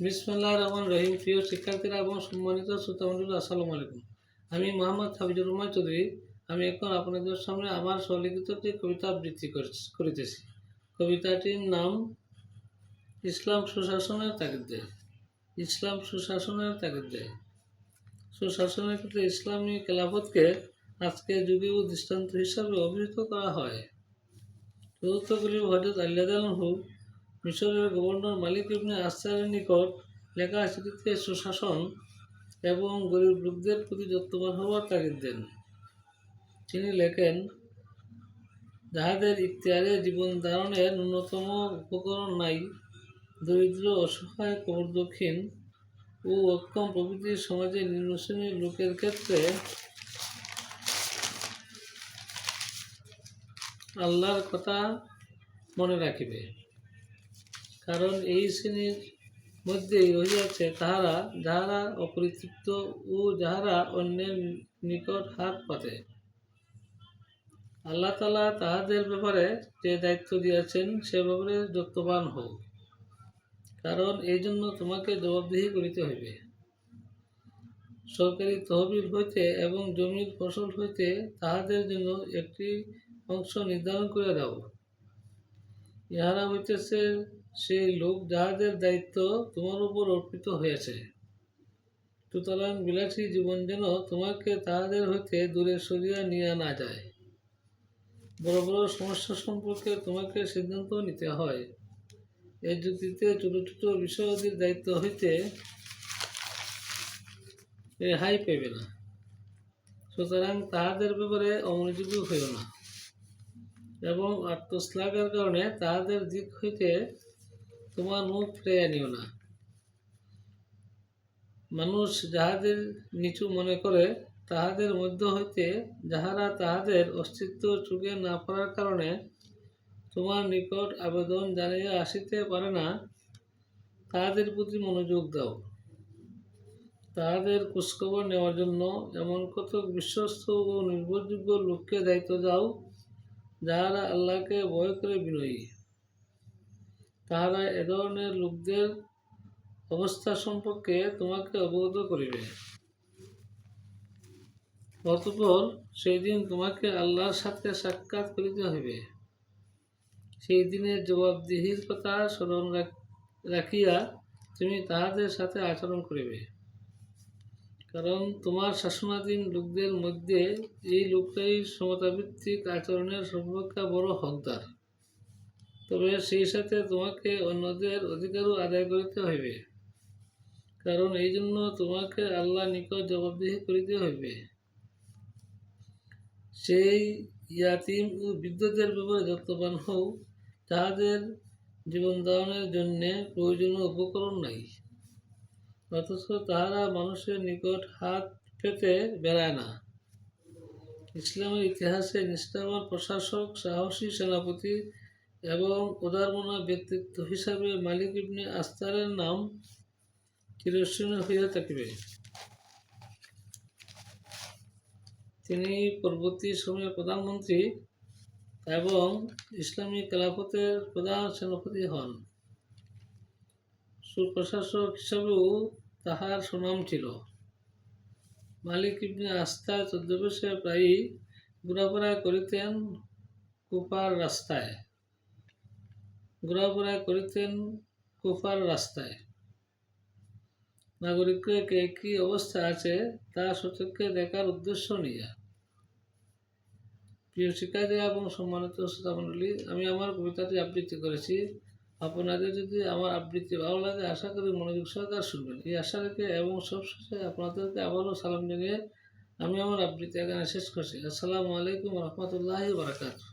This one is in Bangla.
বিসমুল্লাহ রহমান রহিম। প্রিয় শিক্ষার্থীরা এবং সম্মানিত শ্রোতামণ্ডলী আসসালামু আলাইকুম। আমি মোহাম্মদ হাফিজুর রহমান চৌধুরী। আমি এখন আপনাদের সামনে আমার স্বলিখিত একটি কবিতা আবৃত্তি কর- করিতেছি। কবিতাটির নাম, ইসলাম সুশাসনের তাগিদ দেয়। ইসলাম সুশাসনের তাগিদ দেয়। সুশাসনের ক্ষেত্রে ইসলামী খেলাফতকে আজকের যুগে ও দৃষ্টান্ত হিসাবে অভিহিত করা হয়। চতুর্থগুলি হজরত আল্লাহ আল্লাহু মিশরের গভর্নর মালিক ইবনে আসারের নিকট লেখা চিঠিতে সুশাসন এবং গরিব লোকদের প্রতি যত্নবান হওয়ার তাগিদ দেন। তিনি লেখেন, যাহাদের ইখতিয়ারে জীবন ধারণের ন্যূনতম উপকরণ নাই, দরিদ্র, অসহায়, কবর দক্ষিণ ও অক্ষম প্রভৃতির সমাজে নিম্নশ্রেণীর লোকের ক্ষেত্রে আল্লাহর কথা মনে রাখিবে। কারণ এই শ্রেণির মধ্যেই রহিয়াছে তাহারা, যাহারা অপরিতৃপ্ত ও যাহারা অন্যের নিকট হাত পাতে। আল্লাহ তালা তাহাদের ব্যাপারে যে দায়িত্ব দিয়েছেন, সে ব্যাপারে যত্নবান হোক। কারণ এই জন্য তোমাকে জবাবদিহি করিতে হইবে। সরকারি তহবিল হইতে এবং জমির ফসল হইতে তাহাদের জন্য একটি অংশ নির্ধারণ করে দাও। ইহারা হইতেছে সেই লোক যাহাদের দায়িত্ব তোমার উপর অর্পিত হয়েছে সুতরাং বিলাসী জীবন যেন তোমাকে তাহাদের হইতে দূরে সরিয়া নিয়ে না যায়। বড় বড় সমস্যা সম্পর্কে তোমাকে সিদ্ধান্ত নিতে হয়। এই যুক্তিতে ছোট ছোট বিষয়াদির দায়িত্ব হইতে রেহাই পেবে না। সুতরাং তাহাদের ব্যাপারে অমনোযোগী হইও না। এবং আত্মশ্লাঘের কারণে তাহাদের দিক হইতে তোমার মুখ ফিরাইয়া নিও না। মানুষ যাহাদের নিচু মনে করে, তাহাদের মধ্য হইতে যাহারা তাহাদের অস্তিত্ব চুকে না পারার কারণে তোমার নিকট আবেদন জানিয়ে আসিতে পারে না, তাহাদের প্রতি মনোযোগ দাও। তাহাদের খোঁজখবর নেওয়ার জন্য এমন কতক বিশ্বস্ত ও নির্ভরযোগ্য লোককে দায়িত্ব দাও, যাহারা আল্লাহকে ভয় করে বিনয়ী। তাহারা এ ধরনের লোকদের অবস্থা সম্পর্কে তোমাকে অবগত করিবে। অতঃপর সেই দিন তোমাকে আল্লাহর সাথে সাক্ষাৎ করিতে হইবে। সেই দিনের জবাবদিহির কথা স্মরণ রাখ- রাখিয়া তুমি তাহাদের সাথে আচরণ করিবে। কারণ তোমার শাসনাধীন লোকদের মধ্যে এই লোকটাই সমতাভিত্তিক আচরণের সর্বাপেক্ষা বড় হকদার। তবে সেই সাথে তোমাকে অন্যদের অধিকারও আদায় করিতে হইবে। কারণ এই জন্য তোমাকে আল্লাহ নিকট জবাবদিহি করিতে হইবে। সেই ইয়াতিম ও বৃদ্ধদের ব্যাপারে যত্নবান হও। তাহাদের জীবন ধারণের জন্যে প্রয়োজনীয় উপকরণ নাই। অথচ তাহারা মানুষের নিকট হাত পেতে বেড়ায় না। ইসলামের ইতিহাসে নিষ্ঠাবান প্রশাসক, সাহসী, সেনাপতি এবং উদারমনা ব্যক্তিত্ব হিসাবে মালিক ইবনে আস্তারের নাম চিরস্মরণীয় হইয়া থাকিবে। তিনি পরবর্তী সময়ে প্রধানমন্ত্রী এবং ইসলামী খেলাফতের প্রধান সেনাপতি হন। সুপ্রশাসক হিসাবেও তাহার সুনাম ছিল। মালিক ইবনে আস্থা চোদ্দ বছরে প্রায়ই ঘোরাফেরা করিতেন কুপার রাস্তায়। ঘোরাফেরা করিতেন কুপার রাস্তায়। নাগরিককে কে কী অবস্থা আছে তা সচক্ষে দেখার উদ্দেশ্য নিয়ে। প্রিয় শিক্ষার্থী এবং সম্মানিত শ্রোতামণ্ডলী আমি আমার কবিতাটি আবৃত্তি করেছি। আপনাদের যদি আমার আবৃত্তি ভালো লাগে, আশা করি মনোযোগ সহকারে শুনবেন। এই আশা রেখে এবং সবশেষে আপনাদেরকে আবারও সালাম জানিয়ে আমি আমার আবৃত্তি এখানে শেষ করছি। আসসালামু আলাইকুম রহমতুল্লাহ বারাকাতুহ।